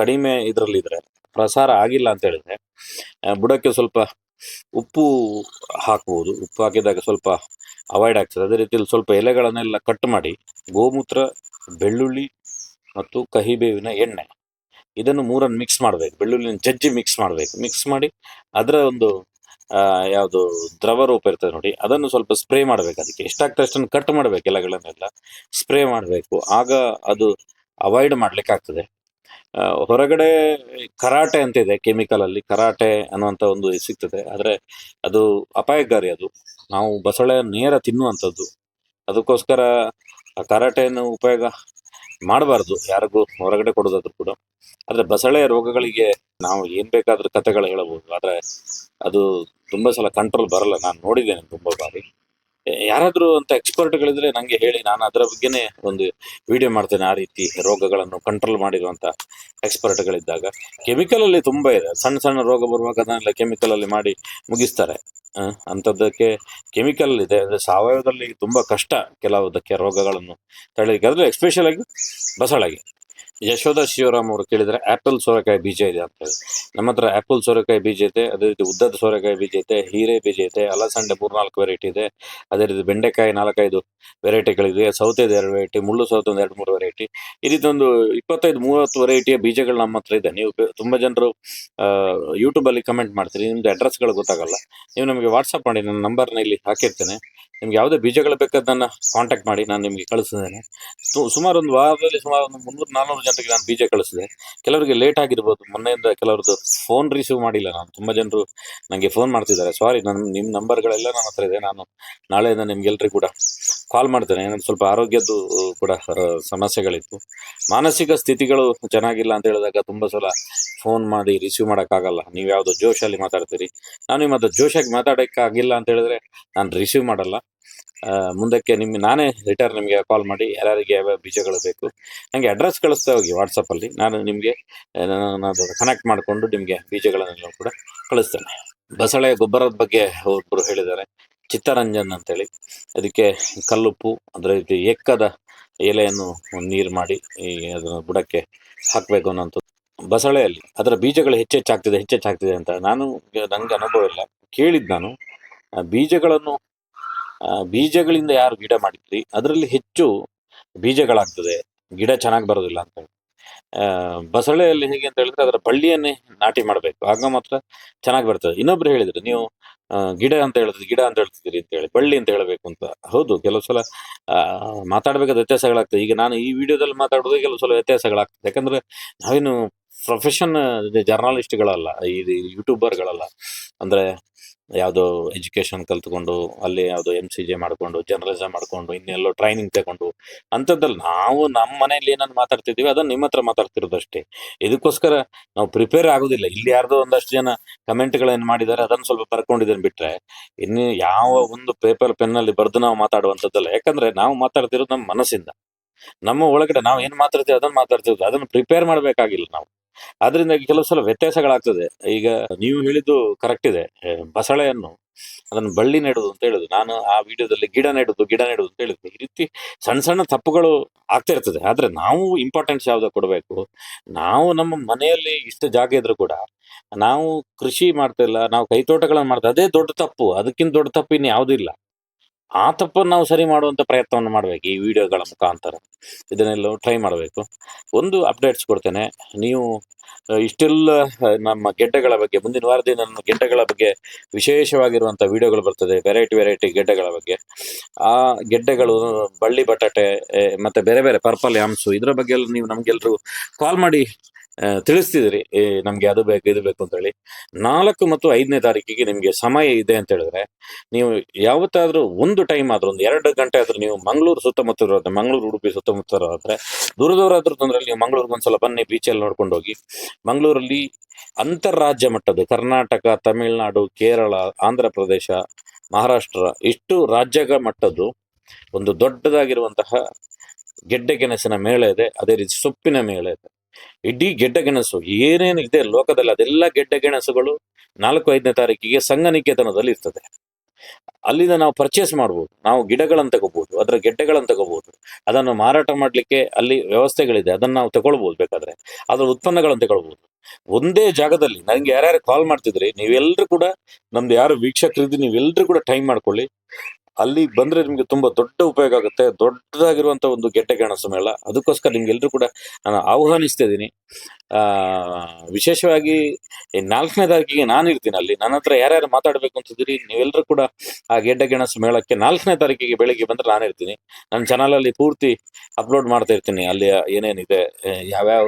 ಕಡಿಮೆ ಇದರಲ್ಲಿ ಇದ್ರೆ ಪ್ರಸಾರ ಆಗಿಲ್ಲ ಅಂತ ಹೇಳಿದ್ರೆ ಬುಡಕ್ಕೆ ಸ್ವಲ್ಪ ಉಪ್ಪು ಹಾಕಬಹುದು ಉಪ್ಪು ಹಾಕಿದಾಗ ಸ್ವಲ್ಪ ಅವಾಯ್ಡ್ ಆಗ್ತದೆ. ಅದೇ ರೀತಿಯಲ್ಲಿ ಸ್ವಲ್ಪ ಎಲೆಗಳನ್ನೆಲ್ಲ ಕಟ್ ಮಾಡಿ, ಗೋಮೂತ್ರ, ಬೆಳ್ಳುಳ್ಳಿ ಮತ್ತು ಕಹಿಬೇವಿನ ಎಣ್ಣೆ, ಇದನ್ನು ಮೂರನ್ನು ಮಿಕ್ಸ್ ಮಾಡಬೇಕು. ಬೆಳ್ಳುಳ್ಳಿನ ಜಜ್ಜಿ ಮಿಕ್ಸ್ ಮಾಡಬೇಕು. ಮಿಕ್ಸ್ ಮಾಡಿ ಅದರ ಒಂದು ಯಾವುದು ದ್ರವ ರೂಪ ಇರ್ತದೆ ನೋಡಿ, ಅದನ್ನು ಸ್ವಲ್ಪ ಸ್ಪ್ರೇ ಮಾಡಬೇಕು ಅದಕ್ಕೆ. ಎಷ್ಟಾಗ್ತದೆ ಅಷ್ಟನ್ನು ಕಟ್ ಮಾಡಬೇಕು ಎಲೆಗಳನ್ನೆಲ್ಲ. ಸ್ಪ್ರೇ ಮಾಡಬೇಕು. ಆಗ ಅದು ಅವಾಯ್ಡ್ ಮಾಡ್ಲಿಕ್ಕೆ ಆಗ್ತದೆ ಹೊರಗಡೆ ಕರಾಟೆ ಅಂತ ಇದೆ ಕೆಮಿಕಲ್ ಅಲ್ಲಿ ಕರಾಟೆ ಅನ್ನುವಂತ ಒಂದು ಸಿಗ್ತದೆ. ಆದ್ರೆ ಅದು ಅಪಾಯಕಾರಿ ಅದು. ನಾವು ಬಸಳೆ ನೇರ ತಿನ್ನುವಂಥದ್ದು. ಅದಕ್ಕೋಸ್ಕರ ಆ ಕರಾಟೆಯನ್ನು ಉಪಯೋಗ ಮಾಡಬಾರ್ದು. ಯಾರಿಗೂ ಹೊರಗಡೆ ಕೊಡೋದಾದ್ರೂ ಕೂಡ. ಆದ್ರೆ ಬಸಳೆ ರೋಗಗಳಿಗೆ ನಾವು ಏನ್ ಬೇಕಾದ್ರೂ ಕಥೆಗಳು ಹೇಳಬಹುದು. ಆದ್ರೆ ಅದು ತುಂಬಾ ಸಲ ಕಂಟ್ರೋಲ್ ಬರಲ್ಲ. ನಾನು ನೋಡಿದ್ದೇನೆ ತುಂಬಾ ಬಾರಿ. ಯಾರಾದ್ರೂ ಅಂತ ಎಕ್ಸ್ಪರ್ಟ್ಗಳಿದ್ರೆ ನಂಗೆ ಹೇಳಿ, ನಾನು ಅದರ ಬಗ್ಗೆನೇ ಒಂದು ವಿಡಿಯೋ ಮಾಡ್ತೇನೆ ಆ ರೀತಿ ರೋಗಗಳನ್ನು ಕಂಟ್ರೋಲ್ ಮಾಡಿರುವಂತ ಎಕ್ಸ್ಪರ್ಟ್ಗಳಿದ್ದಾಗ ಕೆಮಿಕಲ್ ಅಲ್ಲಿ ತುಂಬಾ ಇದೆ. ಸಣ್ಣ ಸಣ್ಣ ರೋಗ ಬರುವಾಗ ಅದನ್ನೆಲ್ಲ ಕೆಮಿಕಲ್ ಅಲ್ಲಿ ಮಾಡಿ ಮುಗಿಸ್ತಾರೆ. ಅಂಥದ್ದಕ್ಕೆ ಕೆಮಿಕಲ್ ಇದೆ. ಅಂದ್ರೆ ಸಾವಯವದಲ್ಲಿ ತುಂಬಾ ಕಷ್ಟ ಕೆಲವುದಕ್ಕೆ ರೋಗಗಳನ್ನು ತಡೆಯಲಿಕ್ಕೆ ಅದರಲ್ಲಿ ಆಗಿ ಬಸಳೆಗೆ ಯಶೋಧ ಶಿವರಾಮ್ ಅವರು ಕೇಳಿದ್ರೆ ಆಪಲ್ ಸೋರೆಕಾಯಿ ಬೀಜ ಇದೆ ಅಂತ ಹೇಳಿ. ನಮ್ಮ ಹತ್ರ ಆಪಲ್ ಸೋರೆಕಾಯಿ ಬೀಜ ಇದೆ, ಅದೇ ರೀತಿ ಉದ್ದದ ಸೋರೆಕಾಯಿ ಬೀಜ ಇದೆ, ಹೀರೆ ಬೀಜ ಇದೆ, ಅಲಸಂಡೆ ಮೂರ್ನಾಲ್ಕು ವೆರೈಟಿ ಇದೆ, ಅದೇ ರೀತಿ ಬೆಂಡೆಕಾಯಿ ನಾಲ್ಕೈದು ವೆರೈಟಿಗಳಿದೆ ಸೌತೆ ಎರಡು ವೆರೈಟಿ ಮುಳ್ಳು ಸೌತೆ ಒಂದು ಎರಡು ಮೂರು ವೆರೈಟಿ ಈ ರೀತಿ ಒಂದು ಇಪ್ಪತ್ತೈದು, ಮೂವತ್ತು ವೆರೈಟಿಯ ಬೀಜಗಳು ನಮ್ಮ ಹತ್ರ ಇದೆ. ನೀವು ತುಂಬ ಜನರು ಯೂಟ್ಯೂಬ್ ಅಲ್ಲಿ ಕಮೆಂಟ್ ಮಾಡ್ತೀರಿ, ನಿಮ್ದು ಅಡ್ರೆಸ್ಗಳು ಗೊತ್ತಾಗಲ್ಲ. ನೀವು ನಮಗೆ ವಾಟ್ಸಪ್ ಮಾಡಿ, ನನ್ನ ನಂಬರ್ನ ಇಲ್ಲಿ ಹಾಕಿರ್ತೇನೆ. ನಿಮ್ಗೆ ಯಾವುದೇ ಬೀಜಗಳು ಬೇಕಾದ ನನ್ನ ಕಾಂಟ್ಯಾಕ್ಟ್ ಮಾಡಿ ನಾನು ನಿಮಗೆ ಕಳಿಸಿದ್ದೇನೆ. ಸುಮಾರು ಒಂದು ವಾರದಲ್ಲಿ ಸುಮಾರು ಒಂದು ಮುನ್ನೂರು ನಾನ್ನೂರು ಜನರಿಗೆ ನಾನು ಬೀಜ ಕಳಿಸಿದೆ. ಕೆಲವರಿಗೆ ಲೇಟ್ ಆಗಿರ್ಬೋದು. ಮೊನ್ನೆಯಿಂದ ಕೆಲವ್ರದ್ದು ಫೋನ್ ರಿಸೀವ್ ಮಾಡಿಲ್ಲ ನಾನು. ತುಂಬ ಜನರು ನನಗೆ ಫೋನ್ ಮಾಡ್ತಿದ್ದಾರೆ. ಸಾರಿ ನನ್ನ ನಿಮ್ಮ ನಂಬರ್ಗಳೆಲ್ಲ ನನ್ನ ಹತ್ರ ಇದೆ. ನಾನು ನಾಳೆಯಿಂದ ನಿಮ್ಗೆಲ್ಲರಿಗೂ ಕೂಡ ಕಾಲ್ ಮಾಡ್ತೇನೆ. ಏನಂದ್ರೆ ಸ್ವಲ್ಪ ಆರೋಗ್ಯದ್ದು ಕೂಡ ಸಮಸ್ಯೆಗಳಿತ್ತು. ಮಾನಸಿಕ ಸ್ಥಿತಿಗಳು ಚೆನ್ನಾಗಿಲ್ಲ ಅಂತ ಹೇಳಿದಾಗ ತುಂಬಾ ಸಲ ಫೋನ್ ಮಾಡಿ ರಿಸೀವ್ ಮಾಡೋಕ್ಕಾಗಲ್ಲ. ನೀವು ಯಾವುದೋ ಜೋಶಲ್ಲಿ ಮಾತಾಡ್ತೀರಿ. ನಾನು ನಿಮ್ಮ ಹತ್ರ ಜೋಶಾಗಿ ಮಾತಾಡೋಕ್ಕಾಗಿಲ್ಲ ಅಂತ ಹೇಳಿದ್ರೆ ನಾನು ರಿಸೀವ್ ಮಾಡಲ್ಲ. ಮುಂದಕ್ಕೆ ನಿಮ್ಮ ನಾನೇ ರಿಟರ್ನ್ ನಿಮಗೆ ಕಾಲ್ ಮಾಡಿ ಯಾರ್ಯಾರಿಗೆ ಯಾವ್ಯಾವ ಬೀಜಗಳು ಬೇಕು. ನನಗೆ ಅಡ್ರೆಸ್ ಕಳಿಸ್ತಾ ಹೋಗಿ ವಾಟ್ಸಪ್ಪಲ್ಲಿ ನಾನು ನಿಮಗೆ ಕನೆಕ್ಟ್ ಮಾಡಿಕೊಂಡು ನಿಮಗೆ ಬೀಜಗಳನ್ನೆಲ್ಲ ಕೂಡ ಕಳಿಸ್ತೇನೆ. ಬಸಳೆ ಗೊಬ್ಬರದ ಬಗ್ಗೆ ಒಬ್ಬರು ಹೇಳಿದ್ದಾರೆ. ಚಿತ್ತರಂಜನ್ ಅಂತೇಳಿ. ಅದಕ್ಕೆ ಕಲ್ಲುಪ್ಪು ಅದರ ರೀತಿ ಎಕ್ಕದ ಎಲೆಯನ್ನು ನೀರು ಮಾಡಿ ಈ ಅದನ್ನು ಬುಡಕ್ಕೆ ಹಾಕಬೇಕು ಅನ್ನೋಂಥದ್ದು. ಬಸಳೆಯಲ್ಲಿ ಅದರ ಬೀಜಗಳು ಹೆಚ್ಚೆಚ್ಚಾಗ್ತಿದೆ ಹೆಚ್ಚೆಚ್ಚಾಗ್ತಿದೆ ಅಂತ ನಾನು ನನಗೆ ಅನುಭವ ಇಲ್ಲ. ಕೇಳಿದ್ದು ನಾನು ಬೀಜಗಳನ್ನು ಬೀಜಗಳಿಂದ ಯಾರು ಗಿಡ ಮಾಡಿದ್ರಿ ಅದರಲ್ಲಿ ಹೆಚ್ಚು ಬೀಜಗಳಾಗ್ತದೆ ಗಿಡ ಚೆನ್ನಾಗಿ ಬರೋದಿಲ್ಲ ಅಂತ ಹೇಳಿ. ಆ, ಬಸಳೆಯಲ್ಲಿ ಹೇಗೆ ಅಂತ ಹೇಳಿದ್ರೆ ಅದರ ಬಳ್ಳಿಯನ್ನೇ ನಾಟಿ ಮಾಡಬೇಕು. ಆಗ ಮಾತ್ರ ಚೆನ್ನಾಗಿ ಬರ್ತದೆ. ಇನ್ನೊಬ್ರು ಹೇಳಿದ್ರು, ನೀವು ಗಿಡ ಅಂತ ಹೇಳಿದ್ರೆ ಗಿಡ ಅಂತ ಹೇಳ್ತಿದ್ದೀರಿ ಅಂತ ಹೇಳಿ ಬಳ್ಳಿ ಅಂತ ಹೇಳಬೇಕು ಅಂತ. ಹೌದು, ಕೆಲವು ಸಲ ಮಾತಾಡ್ಬೇಕಾದ ವ್ಯತ್ಯಾಸಗಳಾಗ್ತದೆ. ಈಗ ನಾನು ಈ ವಿಡಿಯೋದಲ್ಲಿ ಮಾತಾಡೋದು ಕೆಲವು ಸಲ ವ್ಯತ್ಯಾಸಗಳಾಗ್ತದೆ. ಯಾಕಂದ್ರೆ ನಾವೇನು ಪ್ರೊಫೆಷನ್ ಜರ್ನಲಿಸ್ಟ್ಗಳಲ್ಲ ಇದು ಯೂಟ್ಯೂಬರ್ಗಳಲ್ಲ ಅಂದ್ರೆ ಯಾವುದೋ ಎಜುಕೇಶನ್ ಕಲ್ತ್ಕೊಂಡು, ಅಲ್ಲಿ ಯಾವುದೋ ಎಂ ಸಿ ಜೆ ಮಾಡ್ಕೊಂಡು ಜರ್ನಲಿಸಮ್ ಮಾಡ್ಕೊಂಡು, ಇನ್ನೆಲ್ಲೋ ಟ್ರೈನಿಂಗ್ ತಗೊಂಡು, ಅಂಥದ್ದಲ್ಲ ನಾವು ನಮ್ಮ ಮನೆಯಲ್ಲಿ ಏನನ್ನು ಮಾತಾಡ್ತಿದ್ದೀವಿ, ಅದನ್ನು ನಿಮ್ಮ ಹತ್ರ ಮಾತಾಡ್ತಿರೋದಷ್ಟೇ ಇದಕ್ಕೋಸ್ಕರ ನಾವು ಪ್ರಿಪೇರ್ ಆಗೋದಿಲ್ಲ. ಇಲ್ಲಿ ಯಾರ್ದೋ ಒಂದಷ್ಟು ಜನ ಕಮೆಂಟ್ಗಳೇನು ಮಾಡಿದ್ದಾರೆ ಅದನ್ನು ಸ್ವಲ್ಪ ಬರ್ಕೊಂಡಿದ್ದೇನೆ ಬಿಟ್ರೆ, ಇನ್ನು ಯಾವ ಒಂದು ಪೇಪರ್ ಪೆನ್ನಲ್ಲಿ ಬರೆದು ನಾವು ಮಾತಾಡುವಂಥದ್ದಲ್ಲ. ಯಾಕಂದ್ರೆ ನಾವು ಮಾತಾಡ್ತಿರೋದು ನಮ್ಮ ಮನಸ್ಸಿಂದ. ನಮ್ಮ ಒಳಗಡೆ ನಾವು ಏನು ಮಾತಾಡ್ತೀವಿ, ಅದನ್ನು ಮಾತಾಡ್ತಿರೋದು, ಅದನ್ನು ಪ್ರಿಪೇರ್ ಮಾಡಬೇಕಾಗಿಲ್ಲ ನಾವು. ಅದರಿಂದಾಗಿ ಕೆಲವು ಸಲ ವ್ಯತ್ಯಾಸಗಳಾಗ್ತದೆ. ಈಗ ನೀವು ಹೇಳಿದ್ದು ಕರೆಕ್ಟ್ ಇದೆ. ಬಸಳೆಯನ್ನು, ಅದನ್ನು ಬಳ್ಳಿ ನೆಡುದು ಅಂತ ಹೇಳುದು. ನಾನು ಆ ವಿಡಿಯೋದಲ್ಲಿ ಗಿಡ ನೆಡುದು ಗಿಡ ನೆಡುದು ಅಂತ ಹೇಳುದು ಈ ರೀತಿ ಸಣ್ಣ ಸಣ್ಣ ತಪ್ಪುಗಳು ಆಗ್ತಾ ಇರ್ತದೆ. ಆದ್ರೆ ನಾವು ಇಂಪಾರ್ಟೆನ್ಸ್ ಯಾವ್ದು ಕೊಡಬೇಕು? ನಾವು ನಮ್ಮ ಮನೆಯಲ್ಲಿ ಇಷ್ಟು ಜಾಗ ಇದ್ರು ಕೂಡ ನಾವು ಕೃಷಿ ಮಾಡ್ತಾ ಇಲ್ಲ, ನಾವು ಕೈತೋಟಗಳನ್ನು ಮಾಡ್ತಾ ಅದೇ ದೊಡ್ಡ ತಪ್ಪು. ಅದಕ್ಕಿಂತ ದೊಡ್ಡ ತಪ್ಪು ಇನ್ನು ಯಾವುದೂ ಇಲ್ಲ. ಆ ತಪ್ಪನ್ನು ನಾವು ಸರಿ ಮಾಡುವಂತ ಪ್ರಯತ್ನವನ್ನು ಮಾಡಬೇಕು ಈ ವಿಡಿಯೋಗಳ ಮುಖಾಂತರ. ಇದನ್ನೆಲ್ಲ ಟ್ರೈ ಮಾಡಬೇಕು. ಒಂದು ಅಪ್ಡೇಟ್ಸ್ ಕೊಡ್ತೇನೆ. ನೀವು ಇಷ್ಟೆಲ್ಲ ನಮ್ಮ ಗೆಡ್ಡೆಗಳ ಬಗ್ಗೆ, ಮುಂದಿನ ವಾರದಿಂದ ನಮ್ಮ ಗೆಡ್ಡೆಗಳ ಬಗ್ಗೆ ವಿಶೇಷವಾಗಿರುವಂಥ ವಿಡಿಯೋಗಳು ಬರ್ತದೆ. ವೆರೈಟಿ ವೆರೈಟಿ ಗೆಡ್ಡೆಗಳ ಬಗ್ಗೆ. ಆ ಗೆಡ್ಡೆಗಳು, ಬಳ್ಳಿ, ಬಟಾಟೆ ಮತ್ತೆ ಬೇರೆ ಬೇರೆ ಪರ್ಪಲ್ ಯಾಮ್ಸು ಇದರ ಬಗ್ಗೆ ಎಲ್ಲ ನೀವು ನಮಗೆಲ್ಲರೂ ಕಾಲ್ ಮಾಡಿ. ಏ, ನಮ್ಗೆ ಅದು ಬೇಕು ಇದು ಬೇಕು ಅಂತ ಹೇಳಿ ನಾಲ್ಕು ಮತ್ತು ಐದನೇ ತಾರೀಕಿಗೆ ನಿಮ್ಗೆ ಸಮಯ ಇದೆ ಅಂತ ಹೇಳಿದ್ರೆ ನೀವು ಯಾವತ್ತಾದ್ರೂ ಒಂದು ಟೈಮ್ ಆದ್ರೂ ಒಂದು ಎರಡು ಗಂಟೆ ಆದ್ರೂ ನೀವು ಮಂಗಳೂರು ಸುತ್ತಮುತ್ತ ಇರೋದ್ರೆ ಮಂಗಳೂರು ಉಡುಪಿ ಸುತ್ತಮುತ್ತ ಆದ್ರೆ ದೂರ ದೂರ ಆದ್ರೂ ತೊಂದ್ರೆ ನೀವು ಮಂಗಳೂರಿಗೆ ಒಂದ್ಸಲ ಬನ್ನಿ ಬೀಚಲ್ಲಿ ನೋಡ್ಕೊಂಡು ಹೋಗಿ. ಮಂಗಳೂರಲ್ಲಿ ಅಂತರಾಜ್ಯ ಮಟ್ಟದ ಕರ್ನಾಟಕ ತಮಿಳುನಾಡು ಕೇರಳ ಆಂಧ್ರ ಪ್ರದೇಶ ಮಹಾರಾಷ್ಟ್ರ ಇಷ್ಟು ರಾಜ್ಯಗಳ ಮಟ್ಟದ್ದು ಒಂದು ದೊಡ್ಡದಾಗಿರುವಂತಹ ಗೆಡ್ಡೆ ಗೆಣಸಿನ ಮೇಳ ಇದೆ. ಅದೇ ರೀತಿ ಸೊಪ್ಪಿನ ಮೇಳ ಇದೆ. ಇಡೀ ಗೆಡ್ಡೆ ಗೆಣಸು, ಏನೇನಿದೆ ಲೋಕದಲ್ಲಿ ಅದೆಲ್ಲ ಗೆಡ್ಡೆ ಗೆಣಸುಗಳು ನಾಲ್ಕು ಐದನೇ ತಾರೀಕಿಗೆ ಸಂಘನಿಕೇತನದಲ್ಲಿ ಇರ್ತದೆ. ಅಲ್ಲಿಂದ ನಾವು ಪರ್ಚೇಸ್ ಮಾಡ್ಬೋದು. ನಾವು ಗಿಡಗಳನ್ನು ತಗೋಬಹುದು ಅದರ ಗೆಡ್ಡೆಗಳನ್ನು ತಗೋಬಹುದು ಅದನ್ನು ಮಾರಾಟ ಮಾಡಲಿಕ್ಕೆ ಅಲ್ಲಿ ವ್ಯವಸ್ಥೆಗಳಿದೆ, ಅದನ್ನು ನಾವು ತಗೊಳ್ಬೋದು ಬೇಕಾದ್ರೆ. ಅದರ ಉತ್ಪನ್ನಗಳನ್ನು ತಗೊಳ್ಬೋದು. ಒಂದೇ ಜಾಗದಲ್ಲಿ ನನಗೆ ಯಾರ್ಯಾರು ಕಾಲ್ ಮಾಡ್ತಿದ್ರಿ ನೀವೆಲ್ಲರೂ ಕೂಡ ನಮ್ದು ಯಾರು ವೀಕ್ಷಕರಿದ್ದು ನೀವೆಲ್ಲರೂ ಕೂಡ ಟೈಮ್ ಮಾಡ್ಕೊಳ್ಳಿ. ಅಲ್ಲಿ ಬಂದ್ರೆ ನಿಮ್ಗೆ ತುಂಬಾ ದೊಡ್ಡ ಉಪಯೋಗ ಆಗುತ್ತೆ. ದೊಡ್ಡದಾಗಿರುವಂತ ಒಂದು ಗೆಡ್ಡೆ ಗೆಣಸು ಮೇಳ. ಅದಕ್ಕೋಸ್ಕರ ನಿಮ್ಗೆಲ್ರು ಕೂಡ ನಾನು ಆಹ್ವಾನಿಸ್ತಾ ಇದ್ದೀನಿ. ವಿಶೇಷವಾಗಿ ಈ ನಾಲ್ಕನೇ ತಾರೀಕಿಗೆ ನಾನು ಇರ್ತೀನಿ ಅಲ್ಲಿ. ನನ್ನ ಹತ್ರ ಯಾರ್ಯಾರು ಮಾತಾಡಬೇಕು ಅಂತಿದ್ರಿ ನೀವೆಲ್ಲರೂ ಕೂಡ ಆ ಗೆಡ್ಡ ಗೆಣಸು ಮೇಳಕ್ಕೆ ನಾಲ್ಕನೇ ತಾರೀಕಿಗೆ ಬೆಳಿಗ್ಗೆ ಬಂದ್ರೆ ನಾನು ಇರ್ತೀನಿ. ನನ್ನ ಚಾನಲಲ್ಲಿ ಪೂರ್ತಿ ಅಪ್ಲೋಡ್ ಮಾಡ್ತಾ ಇರ್ತೀನಿ. ಅಲ್ಲಿ ಏನೇನಿದೆ ಯಾವ್ಯಾವ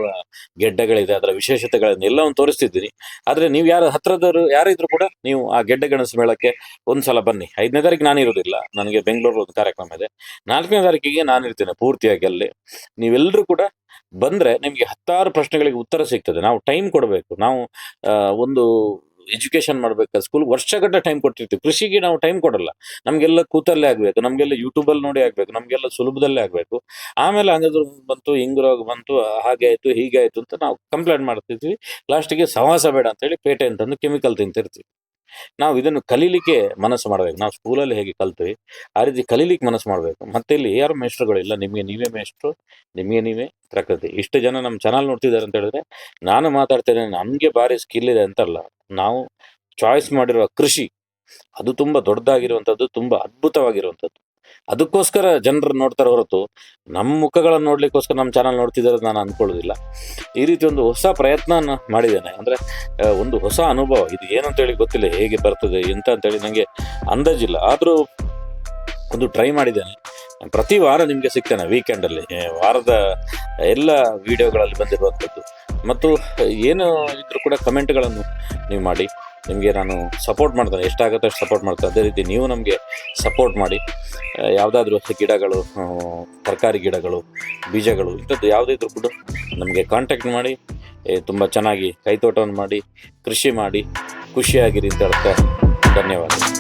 ಗೆಡ್ಡೆಗಳಿದೆ, ಅದರ ವಿಶೇಷತೆಗಳನ್ನ ಎಲ್ಲವನ್ನು ತೋರಿಸ್ತಿದ್ದೀನಿ. ಆದ್ರೆ ನೀವು ಯಾರು ಹತ್ರದವರು, ಯಾರಿದ್ರು ಕೂಡ ನೀವು ಆ ಗೆಡ್ಡ ಗೆಣಸು ಮೇಳಕ್ಕೆ ಒಂದ್ಸಲ ಬನ್ನಿ. ಐದನೇ ತಾರೀಕು ನಾನು ಇರೋದಿಲ್ಲ ನನಗೆ ಬೆಂಗಳೂರು ಒಂದು ಕಾರ್ಯಕ್ರಮ ಇದೆ. ನಾಲ್ಕನೇ ತಾರೀಕಿಗೆ ನಾನು ಇರ್ತೇನೆ ಪೂರ್ತಿಯಾಗಿ ಅಲ್ಲಿ. ನೀವೆಲ್ಲರೂ ಕೂಡ ಬಂದ್ರೆ ನಿಮ್ಗೆ ಹತ್ತಾರು ಪ್ರಶ್ನೆಗಳಿಗೆ ಉತ್ತರ ಸಿಗ್ತದೆ. ನಾವು ಟೈಮ್ ಕೊಡಬೇಕು. ನಾವು ಒಂದು ಎಜುಕೇಶನ್ ಮಾಡ್ಬೇಕು ಸ್ಕೂಲ್ ವರ್ಷಗಟ್ಟಲೆ ಟೈಮ್ ಕೊಟ್ಟಿರ್ತೀವಿ. ಕೃಷಿಗೆ ನಾವು ಟೈಮ್ ಕೊಡಲ್ಲ. ನಮ್ಗೆಲ್ಲ ಕೂತಲ್ಲೇ ಆಗ್ಬೇಕು. ನಮ್ಗೆಲ್ಲ ಯೂಟ್ಯೂಬಲ್ಲಿ ನೋಡಿ ಆಗ್ಬೇಕು. ನಮ್ಗೆಲ್ಲ ಸುಲಭದಲ್ಲೇ ಆಗ್ಬೇಕು. ಆಮೇಲೆ ಹಂಗಾದ್ರು ಬಂತು, ಹಿಂಗ್ರಾಗ ಬಂತು ಹಾಗೆ ಆಯ್ತು, ಹೀಗೆ ಆಯ್ತು ಅಂತ ನಾವು ಕಂಪ್ಲೇಂಟ್ ಮಾಡ್ತಿದ್ವಿ. ಲಾಸ್ಟಿಗೆ ಸವಾಸ ಬೇಡ ಅಂತ ಹೇಳಿ ಪೇಟೆ ಅಂತಂದು ಕೆಮಿಕಲ್ ತಿಂತಿರ್ತೀವಿ. ನಾವು ಇದನ್ನು ಕಲೀಲಿಕ್ಕೆ ಮನಸ್ಸು ಮಾಡ್ಬೇಕು. ನಾವು ಸ್ಕೂಲಲ್ಲಿ ಹೇಗೆ ಕಲ್ತೀವಿ, ಆ ರೀತಿ ಕಲೀಲಿಕ್ಕೆ ಮನಸ್ಸು ಮಾಡ್ಬೇಕು. ಮತ್ತೆ ಇಲ್ಲಿ ಯಾರು ಮೇಷ್ಟ್ರುಗಳಿಲ್ಲ, ನಿಮಗೆ ನೀವೇ ಮೇಷ್ಟ್ರು, ನಿಮಗೆ ನೀವೇ ಪ್ರಕೃತಿ. ಇಷ್ಟು ಜನ ನಮ್ಮ ಚಾನಲ್ ನೋಡ್ತಿದ್ದಾರೆ ಅಂತ ಹೇಳಿದ್ರೆ, ನಾನು ಮಾತಾಡ್ತೇನೆ, ನಮಗೆ ಭಾರಿ ಸ್ಕಿಲ್ ಇದೆ ಅಂತಲ್ಲ. ನಾವು ಚಾಯ್ಸ್ ಮಾಡಿರುವ ಕೃಷಿ, ಅದು ತುಂಬಾ ದೊಡ್ಡದಾಗಿರುವಂಥದ್ದು, ತುಂಬಾ ಅದ್ಭುತವಾಗಿರುವಂಥದ್ದು. ಅದಕ್ಕೋಸ್ಕರ ಜನರು ನೋಡ್ತಾರೆ ಹೊರತು ನಮ್ಮ ಮುಖಗಳನ್ನು ನೋಡ್ಲಿಕ್ಕೋಸ್ಕರ ನಮ್ಮ ಚಾನಲ್ ನೋಡ್ತಿದ್ದಾರೆ ನಾನು ಅನ್ಕೊಳ್ಳೋದಿಲ್ಲ. ಈ ರೀತಿ ಒಂದು ಹೊಸ ಪ್ರಯತ್ನ ಮಾಡಿದ್ದೇನೆ. ಅಂದ್ರೆ ಒಂದು ಹೊಸ ಅನುಭವ. ಇದು ಏನಂತೇಳಿ ಗೊತ್ತಿಲ್ಲ ಹೇಗೆ ಬರ್ತದೆ ಎಂತ ಅಂತೇಳಿ ನನಗೆ ಅಂದಾಜಿಲ್ಲ. ಆದರೂ ಒಂದು ಟ್ರೈ ಮಾಡಿದ್ದೇನೆ. ಪ್ರತಿ ವಾರ ನಿಮಗೆ ಸಿಗ್ತೇನೆ ವೀಕೆಂಡಲ್ಲಿ ವಾರದ ಎಲ್ಲ ವಿಡಿಯೋಗಳಲ್ಲಿ ಬಂದಿರುವಂಥದ್ದು. ಮತ್ತು, ಏನು ಇದ್ರೂ ಕೂಡ ಕಮೆಂಟ್ಗಳನ್ನು ನೀವು ಮಾಡಿ. ನಿಮಗೆ ನಾನು ಸಪೋರ್ಟ್ ಮಾಡ್ತೇನೆ. ಎಷ್ಟಾಗುತ್ತೆ ಅಷ್ಟು ಸಪೋರ್ಟ್ ಮಾಡ್ತೇನೆ. ಅದೇ ರೀತಿ ನೀವು ನಮಗೆ ಸಪೋರ್ಟ್ ಮಾಡಿ ಯಾವುದಾದ್ರೂ ಗಿಡಗಳು ತರಕಾರಿ ಗಿಡಗಳು, ಬೀಜಗಳು, ಇಂಥದ್ದು ಯಾವುದೇ ಇದ್ರೂ ಕೂಡ ನಮಗೆ ಕಾಂಟ್ಯಾಕ್ಟ್ ಮಾಡಿ ತುಂಬ ಚೆನ್ನಾಗಿ ಕೈತೋಟವನ್ನು ಮಾಡಿ, ಕೃಷಿ ಮಾಡಿ, ಖುಷಿಯಾಗಿರಿ ಅಂತ ಹೇಳ್ತಾ ಧನ್ಯವಾದ